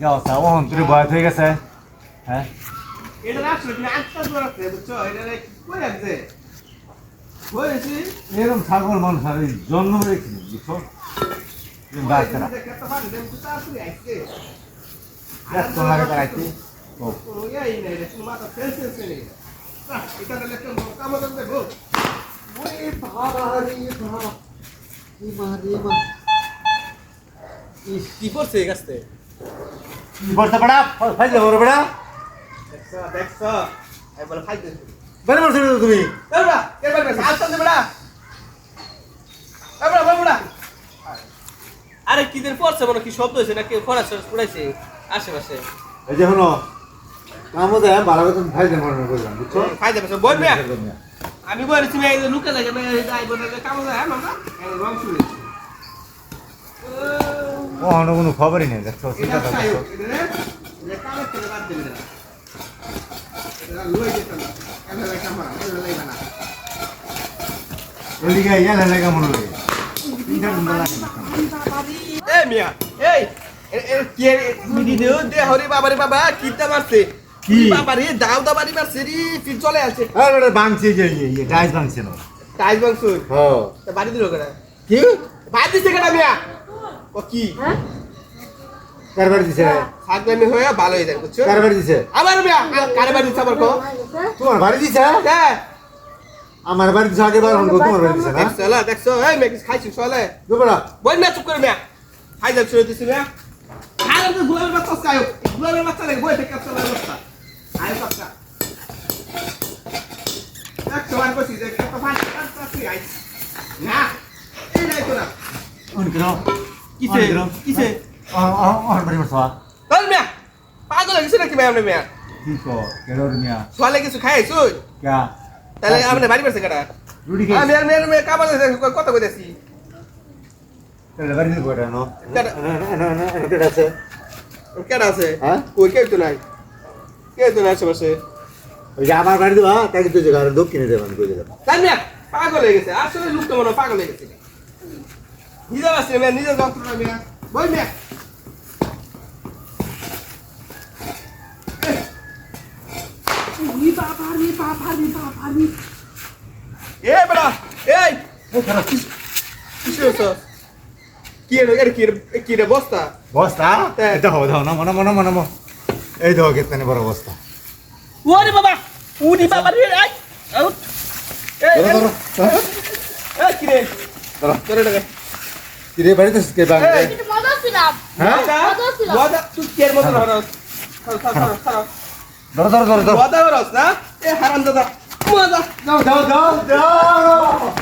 যাও তা ওহন তুই বয়স হয়ে গেছে? হ্যাঁ? এটা আসলে কি আটটা জোর আছে বুঝছ? এটা কই আছে? এরকম ছাগল মানুষ আর জন্ম রেখেছি বুঝছ? তুমি তুমি কি করছে এই গাছতে? বলতে পারা? ফাইল রে বেড়া দেখছ দেখছ এই বলে খাইতে বেড়ে বলছো তুমি। আরে কি দিন পড়ছে মনে কি শব্দ হয়েছে নাকি? ফরাস পড়াইছে আশেপাশে। এই যে শোনো কামও দেয় ভালো করে ফাইল যাব বললাম বুঝছ? খাইতে বেশ বই আমি বলেছি লুকে লাগে মেয়ে এই যাই বলে কাম যায় মামা? এই রং অন্য কোনো খবরই নেই দেখছ চিন্তা করছ রে লাগে লাগে সুন্দর লাগে এই মিয়া এই এ- এ কি মিডি দেও দে হরি বাবা কিটা মারছে? কি? বাবারে দাও দাবারি মারছে রি ফির চলে আসছে আরে বাংছে যে ইয়ে ডাইস বাংছে না। টাইজ মাংস হ্যাঁ। বাড়ি দিল কেন কি? বাড়ি দিছে কেন মিয়া? ও কি? কারবার দিছে। সাগলামি হয়ে ভালো হয়ে যায় বুঝছ? কারবার দিছে। আমার মিয়া কারে বাড়ি দিছে আমার কো। তোমার বাড়ি দিছে? হ্যাঁ। আমার বাড়ি দিছে আগে বার হন তোমার বাড়ি দিছে না? দেখছ লা দেখছ এই মেয়ে কিছু খাইছিস চলে। দুবড়া বল মিয়া চুপ করে মিয়া। খাই যাচ্ছ দিছি মিয়া। খাই তো গুলামের বাচ্চা খাইও গুলামের বাচ্চা লাগে বই থেকে চলে বাচ্চা। আয় বাচ্চা। দেখছ আর কইছি যে ফাঁস আই না এই নাই তো না। অন কিরো কিসে কিসে অন বাড়ি মরছা চল মিয়া পাগল হয়ে গেছে নাকি মিয়া আপনি মিয়া কি কো কেডো মিয়া সোয়ালে কিছু খাইছো ক্যা তাহলে আপনি বাড়ি পারছে কেটা রুটি আমি খাই আর মেয়ের মেয়ে কামাল কত কইতেছি তাহলে বাড়ি দিতে কয়টা নো কেডা? না না না কেডা আছে কেডা আছে হ্যাঁ? কই কে তো নাই কে তো নাই আশেপাশে ওই যে আমার বাড়ি দিবা তাকে তো জায়গা দক্ষিণে দেবেন কই দিলাম তাই মিয়া পাগল হয়ে গেছে আসলে লোকটা মনে পাগল হয়ে গেছে নিজে আসছে মিয়া নিজে যন্ত্রণা মিয়া বই মিয়া এ বড়া এই। কি এর এর কি এর- কি রে বস্তা? বস্তা? হ্যাঁ। এটা হবে দাও না মনে মনে মনে মনে এই দেখো কেতনে বড় বস্তা। ওরে বাবা উনি বাবা রে আই আউট। এই ধরো ধরো ধরো। এই কি রে? ধরো। ধরে টাকা কিরে বাড়িতে কে? বাং এই। কিন্তু মজা ছিলাম হ্যাঁ? মজা তুই কি এর মতন হরস ধর ধর ধর ধরো ধরো ধরো ধরো। মজা হরস না? এ হারামজাদা মজা। দাও দাও দাও দাও